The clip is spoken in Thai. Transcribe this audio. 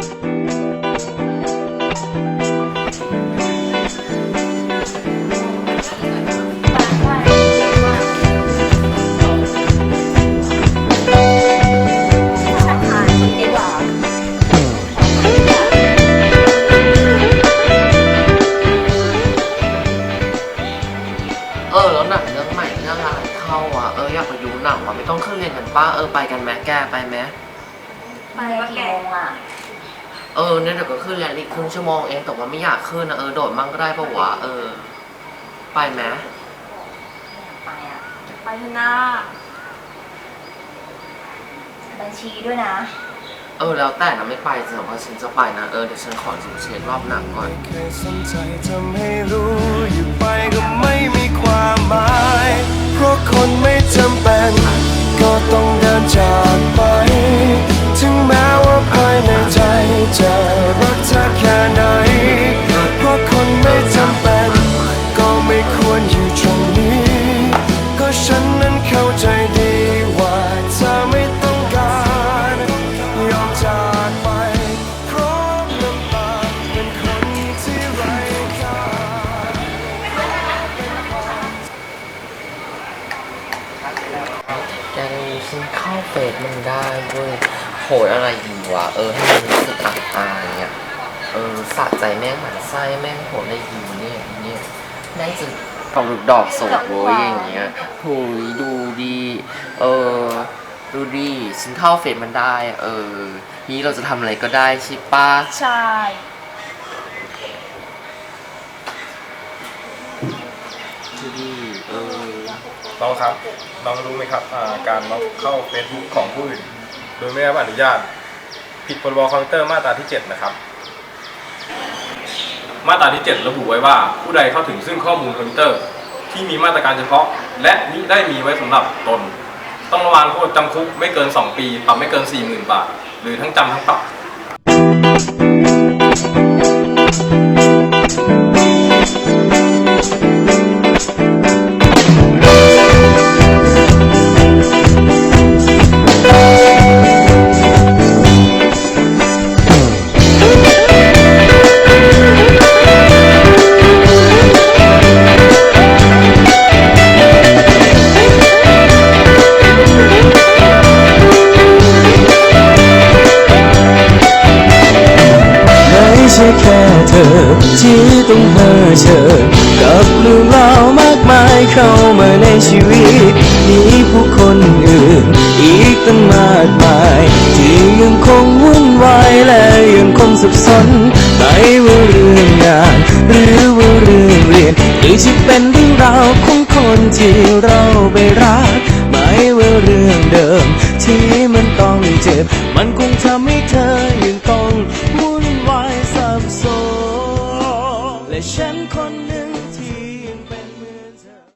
เออแล้วหนังใหม่เรื่อะไรเข้าอะเอออยากไปดูหนังวะไม่ต้องขึ้นเรียนกันป้าเออไปกันไหมแกไปไหมไปกี่โมงอะ เออเนี่ยเดี๋ยวก็ขึ้นเรียนอีกครึ่งชั่วโมงเองแต่ว่าไม่อยากขึ้นนะเออโดดมั่งก็ได้ปะวะเออ ไปไหมไปอะ ไปเถอะนะบัญชีด้วยนะ เออแล้วแต่นะไม่ไปแต่ว่าฉันจะไปนะเออเดี๋ยวฉันขอดูเช็ครอบหนังก่อนเคยสนใจทำให้รู้อยู่ไปก็ไม่มีความ ดูฉันเข้าเฟซมันได้เว้ยโหยอะไรดีวะ เออ ให้มันรู้สึกอับอายอะเออสะใจแม่งหมันไส้แม่งโหดอะไรดีเนี่ยเนี่ยได้จะดอกดอกสดเว้ยอย่างเงี้ยหุยดูดี เออ ดูดีฉันเข้าเฟซมันได้อะเออ นี้เราจะทำอะไรก็ได้ใช่ปะใช่ดูดี เออ น้องครับน้องรู้ไหมครับการล็อกเข้า Facebook ของผู้อื่น โดยไม่ได้รับอนุญาต ผิดพรบคอมพิวเตอร์มาตราที่ 7 นะครับ มาตราที่ 7 ระบุไว้ว่าผู้ใดเข้าถึงซึ่งข้อมูลคอมพิวเตอร์ ที่มีมาตรการเฉพาะ และมิได้มีไว้สำหรับตน ต้องระวางโทษจำคุกไม่เกิน 2 ปีปรับไม่เกิน 40,000 บาท หรือทั้งจำทั้งปรับ ใช่แค่เธอ ที่ต้องเผชิญกับเรื่องราวมากมายเข้ามาในชีวิต มีผู้คนอื่น อีกตั้งมากมาย ที่ยังคงวุ่นวายและยังคงสับสนไม่ว่าเรื่องงาน หรือว่าเรื่องเรียนหรือจะเป็นเรื่องราวของคนที่เราไปรักไม่ว่าเรื่องเดิม ที่มันต้องเจ็บ มันคงทำให้เธอ